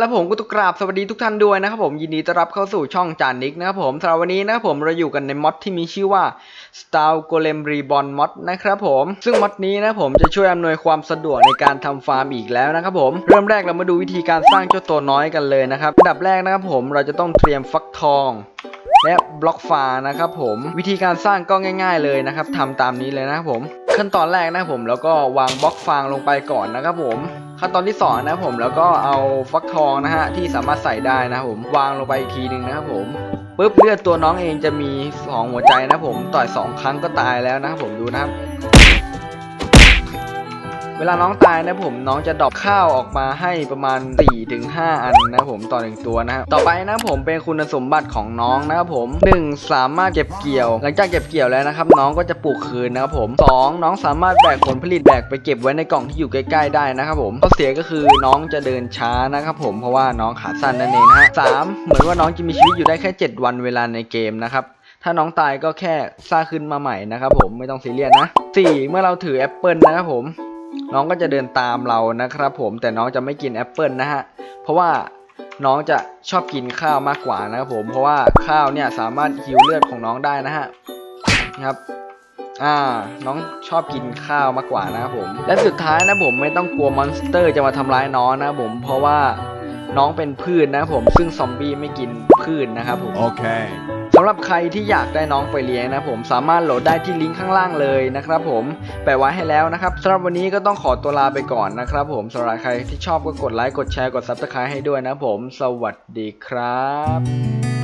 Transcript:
แล้วผมก็ต้องกราบสวัสดีทุกท่านด้วยนะครับผมยินดีต้อนรับเข้าสู่ช่องจานนิกนะครับผมสำหรับวันนี้นะครับผมเราอยู่กันในมอดที่มีชื่อว่า Star Golem Reborn Mod นะครับผมซึ่งมอดนี้นะผมจะช่วยอำนวยความสะดวกในการทำฟาร์มอีกแล้วนะครับผมเริ่มแรกเรามาดูวิธีการสร้างเจ้าตัวน้อยกันเลยนะครับอันดับแรกนะครับผมเราจะต้องเตรียมฟักทอง และบล็อกฟานะครับผมวิธีการสร้างก็ง่าย ๆเลยนะครับทำตามนี้เลยนะครับผม ขั้นตอนแรกนะครับผมแล้วก็วางบล็อกฟางลงไปก่อนนะครับผม ขั้นตอนที่สองนะผมแล้วก็เอาฟักทองนะฮะที่สามารถใส่ได้นะผมวางลงไปอีกทีหนึ่งนะครับผมปุ๊บเลือดตัวน้องเองจะมีสองหัวใจนะผมต่อยสองครั้งก็ตายแล้วนะครับผมดูนะครับ เวลาน้องตายนะผมน้องจะดรอปข้าวออกมาให้ประมาณ4-5อันนะผมต่อหนึ่งตัวนะครับต่อไปนะผมเป็นคุณสมบัติของน้องนะครับผม 1. สามารถเก็บเกี่ยว หลังจากเก็บเกี่ยวแล้วนะครับน้องก็จะปลูกคืนนะครับผม 2. น้องสามารถแบกผลผลิตแบกไปเก็บไว้ในกล่องที่อยู่ใกล้ ๆ ได้นะครับผมข้อเสียก็คือน้องจะเดินช้านะครับผมเพราะว่าน้องขาสั้นนั่นเองนะฮะสามเหมือนว่าน้องจะมีชีวิตอยู่ได้แค่ 7 วันเวลาในเกมนะครับถ้าน้องตายก็แค่สร้างขึ้นมาใหม่นะครับผมไม่ต้องซีเรียสนะ 4. เมื่อเราถือแอปเปิลนะครับผม น้องก็จะเดินตามเรานะครับผมแต่น้องจะไม่กินแอปเปิลนะฮะเพราะว่าน้องจะชอบกินข้าวมากกว่านะครับผมเพราะว่าข้าวเนี่ยสามารถฮิวเลือดของน้องได้นะฮะครับอ่าน้องชอบกินข้าวมากกว่านะครับผม และสุดท้ายนะผมไม่ต้องกลัวมอนสเตอร์จะมาทำร้ายน้องนะครับผมเพราะว่าน้องเป็นพืชนะครับผมซึ่งซอมบี้ไม่กินพืชนะครับผม Okay. สำห รับใครที่อยากได้น้องไปเลี้ยงนะผมสามารถโหลดได้ที่ลิงก์ข้างล่างเลยนะครับผมแปะไว้ให้แล้วนะครับสำหรับวันนี้ก็ต้องขอตัวลาไปก่อนนะครับผมสำหรับใครที่ชอบก็กดไลค์กดแชร์กดซับสไครต์ให้ด้วยนะผม สวัสดีครับ